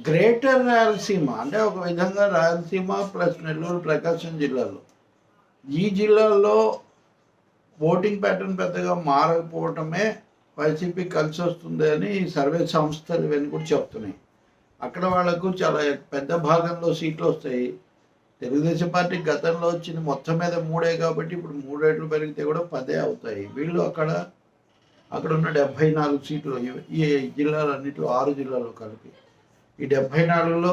Greater Rayalaseema అంటే ఒక విధంగా రాయలసీమ ప్లస్ నెల్లూరు ప్రకాశం జిల్లాలో. ఈ జిల్లాల్లో ఓటింగ్ ప్యాటర్న్ పెద్దగా మారకపోవటమే వైసీపీ కలిసి వస్తుంది అని సర్వే సంస్థలు ఇవన్నీ కూడా చెప్తున్నాయి. అక్కడ వాళ్ళకు చాలా పెద్ద భాగంలో సీట్లు వస్తాయి. తెలుగుదేశం పార్టీ గతంలో వచ్చింది మొత్తం మీద మూడే కాబట్టి ఇప్పుడు మూడు రేట్లు పెరిగితే కూడా పదే అవుతాయి. వీళ్ళు అక్కడ అక్కడ ఉన్న డెబ్భై నాలుగు సీట్లు ఈ- ఈ జిల్లాలన్నింటిలో ఆరు జిల్లాలో కలిపి. ఈ డెబ్భై నాలుగులో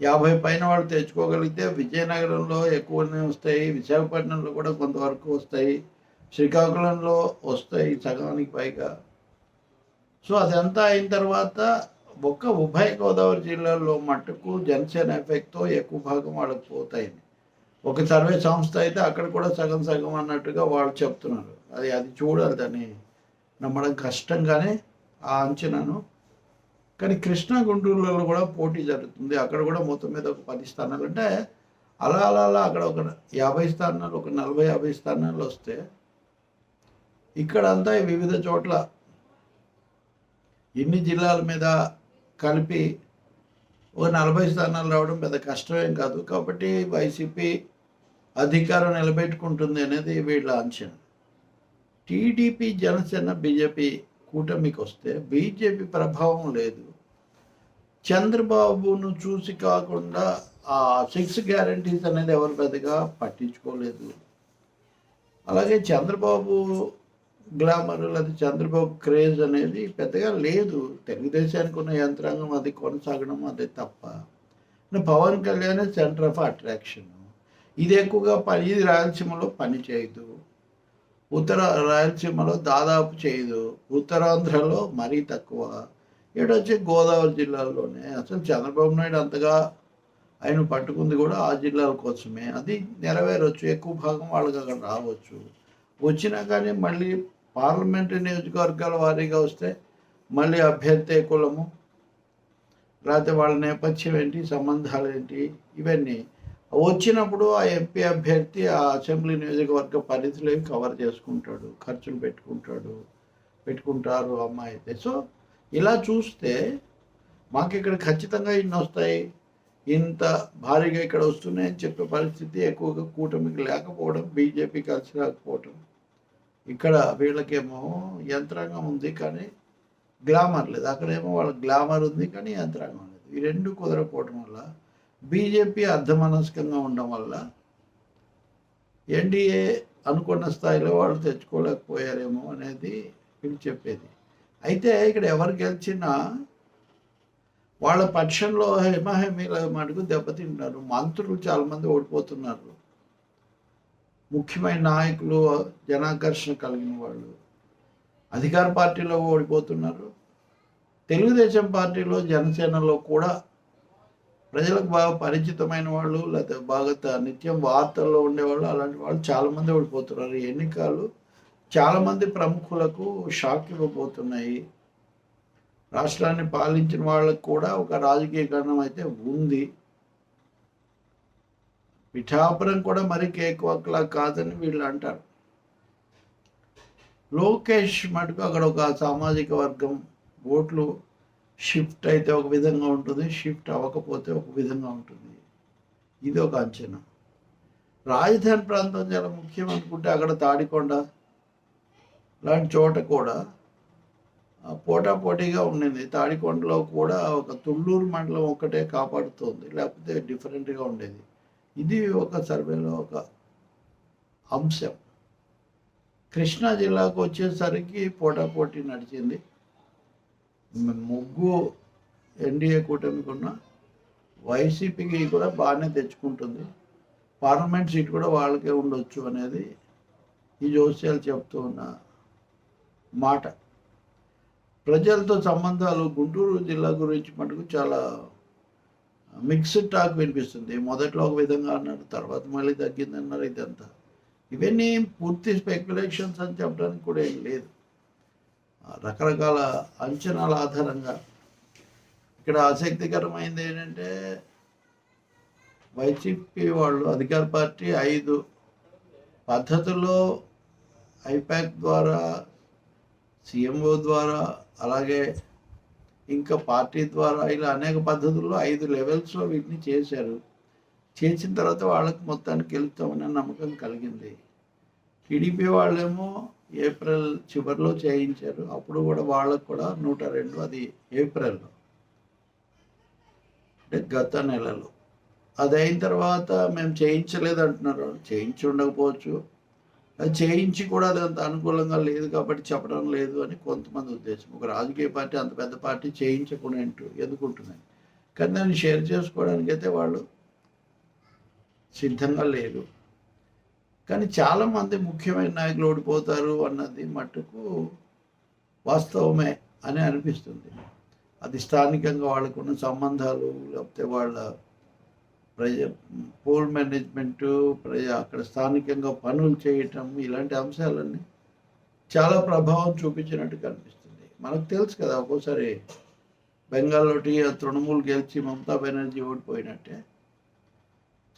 యాభై పైన వాళ్ళు తెచ్చుకోగలిగితే విజయనగరంలో ఎక్కువనే వస్తాయి విశాఖపట్నంలో కూడా కొంతవరకు వస్తాయి శ్రీకాకుళంలో వస్తాయి సగానికి పైగా. సో అదంతా అయిన తర్వాత ఒక్క ఉభయ గోదావరి జిల్లాలో మట్టుకు జనసేన ఎఫెక్ట్తో ఎక్కువ భాగం వాళ్ళకి పోతాయి. ఒక సర్వే సంస్థ అయితే అక్కడ కూడా సగం సగం అన్నట్టుగా వాళ్ళు చెప్తున్నారు. అది అది చూడాలి దాన్ని నమ్మడం కష్టంగానే ఆ అంచనాను కానీ కృష్ణా గుంటూరులో కూడా పోటీ జరుగుతుంది. అక్కడ కూడా మొత్తం మీద ఒక పది స్థానాలు. అంటే అలా అలా అలా అక్కడ ఒక యాభై స్థానాలు ఒక నలభై యాభై స్థానాలు వస్తే ఇక్కడ అంతా వివిధ చోట్ల ఇన్ని జిల్లాల మీద కలిపి ఒక నలభై స్థానాలు రావడం పెద్ద కష్టమేం కాదు. కాబట్టి వైసీపీ అధికారం నిలబెట్టుకుంటుంది అనేది వీళ్ళ అంచనా టీడీపీ జనసేన బీజేపీ కూటమికి వస్తే బీజేపీ ప్రభావం లేదు. చంద్రబాబును చూసి కాకుండా ఆ సిక్స్ గ్యారంటీస్ అనేది ఎవరు పెద్దగా పట్టించుకోలేదు. అలాగే చంద్రబాబు గ్లామర్ లేదా చంద్రబాబు క్రేజ్ అనేది పెద్దగా లేదు. తెలుగుదేశానికి ఉన్న యంత్రాంగం అది కొనసాగడం అదే తప్ప. Pawan Kalyan centre of attraction. ఇది ఎక్కువగా పని ఇది రాయలసీమలో పని చేయదు. ఉత్తర రాయలసీమలో దాదాపు చేయదు. ఉత్తరాంధ్రలో మరీ తక్కువ. ఇటు వచ్చి గోదావరి జిల్లాలోనే అసలు చంద్రబాబు నాయుడు అంతగా ఆయన పట్టుకుంది కూడా ఆ జిల్లాల కోసమే. అది నెరవేరవచ్చు ఎక్కువ భాగం వాళ్ళకి అక్కడ రావచ్చు. వచ్చినా కానీ మళ్ళీ పార్లమెంటరీ నియోజకవర్గాల వారీగా వస్తే మళ్ళీ అభ్యర్థి కులము. లేకపోతే వాళ్ళ నేపథ్యం ఏంటి సంబంధాలు ఏంటి ఇవన్నీ. వచ్చినప్పుడు ఆ ఎంపీ అభ్యర్థి ఆ అసెంబ్లీ నియోజకవర్గ పరిధిలో కవర్ చేసుకుంటాడు? ఖర్చులు పెట్టుకుంటాడు పెట్టుకుంటారు అమ్మాయి అయితే సో ఇలా చూస్తే మాకు ఇక్కడ ఖచ్చితంగా ఇన్ని వస్తాయి ఇంత భారీగా ఇక్కడ వస్తున్నాయని చెప్పే పరిస్థితి ఎక్కువగా కూటమికి లేకపోవడం బీజేపీ కలిసి రాకపోవడం. ఇక్కడ వీళ్ళకేమో యంత్రాంగం ఉంది కానీ గ్లామర్ లేదు. అక్కడేమో వాళ్ళ గ్లామర్ ఉంది కానీ యంత్రాంగం లేదు. ఈ రెండు కుదరకపోవడం వల్ల బీజేపీ అర్ధమనస్కంగా ఉండడం వల్ల ఎన్డీఏ అనుకున్న స్థాయిలో వాళ్ళు తెచ్చుకోలేకపోయారేమో అనేది వీళ్ళు చెప్పేది. అయితే ఇక్కడ ఎవరు గెలిచినా వాళ్ళ పక్షంలో హిమహిమీల మటుకు దెబ్బతింటున్నారు మంత్రులు చాలామంది ఓడిపోతున్నారు. ముఖ్యమైన నాయకులు జనాకర్షణ కలిగిన వాళ్ళు అధికార పార్టీలో ఓడిపోతున్నారు. తెలుగుదేశం పార్టీలో జనసేనలో కూడా ప్రజలకు బాగా పరిచితమైన వాళ్ళు లేకపోతే బాగా నిత్యం వార్తల్లో ఉండేవాళ్ళు అలాంటి వాళ్ళు చాలామంది ఓడిపోతున్నారు. ఎన్నికలు చాలామంది ప్రముఖులకు షాక్ ఇవ్వబోతున్నాయి. రాష్ట్రాన్ని పాలించిన వాళ్ళకు కూడా ఒక రాజకీయకరణం అయితే ఉంది. పిఠాపురం కూడా మరి కేక్ వక్లా కాదని వీళ్ళు అంటారు. లోకేష్ మటుకు అక్కడ ఒక సామాజిక వర్గం ఓట్లు షిఫ్ట్ అయితే ఒక విధంగా ఉంటుంది షిఫ్ట్ అవ్వకపోతే ఒక విధంగా ఉంటుంది. ఇది ఒక అంచనా. రాజధాని ప్రాంతం చాలా ముఖ్యం అనుకుంటే అక్కడ తాడికొండ లాంటి చోట కూడా పోటాపోటీగా ఉండింది. తాడికొండలో కూడా ఒక తుళ్ళూరు మండలం ఒక్కటే కాపాడుతోంది. లేకపోతే డిఫరెంట్గా ఉండేది. ఇది ఒక సర్వేలో ఒక అంశం. కృష్ణా జిల్లాకు వచ్చేసరికి పోటాపోటీ నడిచింది. ముగ్గు ఎన్డీఏ కూటమికున్న వైసీపీకి కూడా బాగానే తెచ్చుకుంటుంది. పార్లమెంట్ సీట్ కూడా వాళ్ళకే ఉండొచ్చు అనేది ఈ జోస్యాలు చెప్తూ ఉన్న మాట. ప్రజలతో సంబంధాలు గుంటూరు జిల్లా గురించి మటుకు చాలా మిక్స్డ్ టాక్ వినిపిస్తుంది. మొదట్లో ఒక విధంగా అన్నారు తర్వాత మళ్ళీ తగ్గింది అన్నారు ఇదంతా. ఇవన్నీ పూర్తి స్పెక్యులేషన్స్ అని చెప్పడానికి కూడా ఏం లేదు. రకరకాల అంచనాల ఆధారంగా. ఇక్కడ ఆసక్తికరమైనది ఏంటంటే వైసీపీ వాళ్ళు అధికార పార్టీ ఐదు పద్ధతుల్లో ఐపాక్ ద్వారా సీఎంఓ ద్వారా అలాగే ఇంకా పార్టీ ద్వారా ఇలా అనేక పద్ధతుల్లో ఐదు లెవెల్స్లో వీటిని చేశారు. చేసిన తర్వాత వాళ్ళకి మొత్తానికి వెళుతామనే నమ్మకం కలిగింది. టీడీపీ వాళ్ళేమో ఏప్రిల్ చివరిలో చేయించారు. అప్పుడు కూడా వాళ్ళకు కూడా నూట రెండు అది ఏప్రిల్లో అంటే గత నెలలో. అది అయిన తర్వాత మేము చేయించలేదు అంటున్నారు చేయించి ఉండకపోవచ్చు. చేయించి కూడా అది అంత అనుకూలంగా లేదు కాబట్టి చెప్పడం లేదు అని కొంతమంది ఉద్దేశం. ఒక రాజకీయ పార్టీ అంత పెద్ద పార్టీ చేయించకుండా ఎందుకుంటున్నాయి కానీ దాన్ని షేర్ చేసుకోవడానికి అయితే వాళ్ళు సిద్ధంగా లేరు. కానీ చాలామంది ముఖ్యమైన నాయకులు ఓడిపోతారు అన్నది మట్టుకు వాస్తవమే అని అనిపిస్తుంది. అది స్థానికంగా వాళ్ళకున్న సంబంధాలు లేకపోతే వాళ్ళ ప్రజ పోల్ మేనేజ్మెంట్ ప్రజ అక్కడ స్థానికంగా పనులు చేయటం ఇలాంటి అంశాలన్నీ చాలా ప్రభావం చూపించినట్టు కనిపిస్తుంది. మనకు తెలుసు కదా ఒక్కోసారి బెంగాల్లో తృణమూల్ గెలిచి మమతా బెనర్జీ ఓడిపోయినట్టే.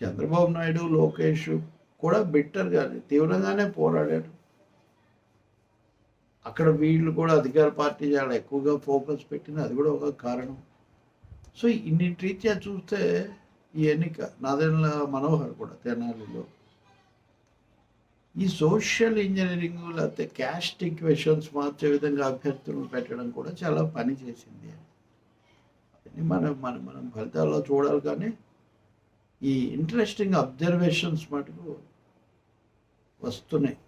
చంద్రబాబు నాయుడు లోకేష్ కూడా బిట్టర్గా తీవ్రంగానే పోరాడాడు అక్కడ వీళ్ళు కూడా అధికార పార్టీ చాలా ఎక్కువగా ఫోకస్ పెట్టింది అది కూడా ఒక కారణం. సో ఇన్ని రీత్యా చూస్తే ఈ ఎన్నిక నాదెండ్ల మనోహర్ కూడా తెనాలిలో. ఈ సోషల్ ఇంజనీరింగ్ లేకపోతే క్యాస్ట్ ఈక్వేషన్స్ మార్చే విధంగా అభ్యర్థులను పెట్టడం కూడా చాలా పని చేసింది అని మనం మనం మనం ఫలితాల్లో చూడాలి కానీ ఈ ఇంట్రెస్టింగ్ అబ్జర్వేషన్స్ మటుకు వస్తున్నాయి.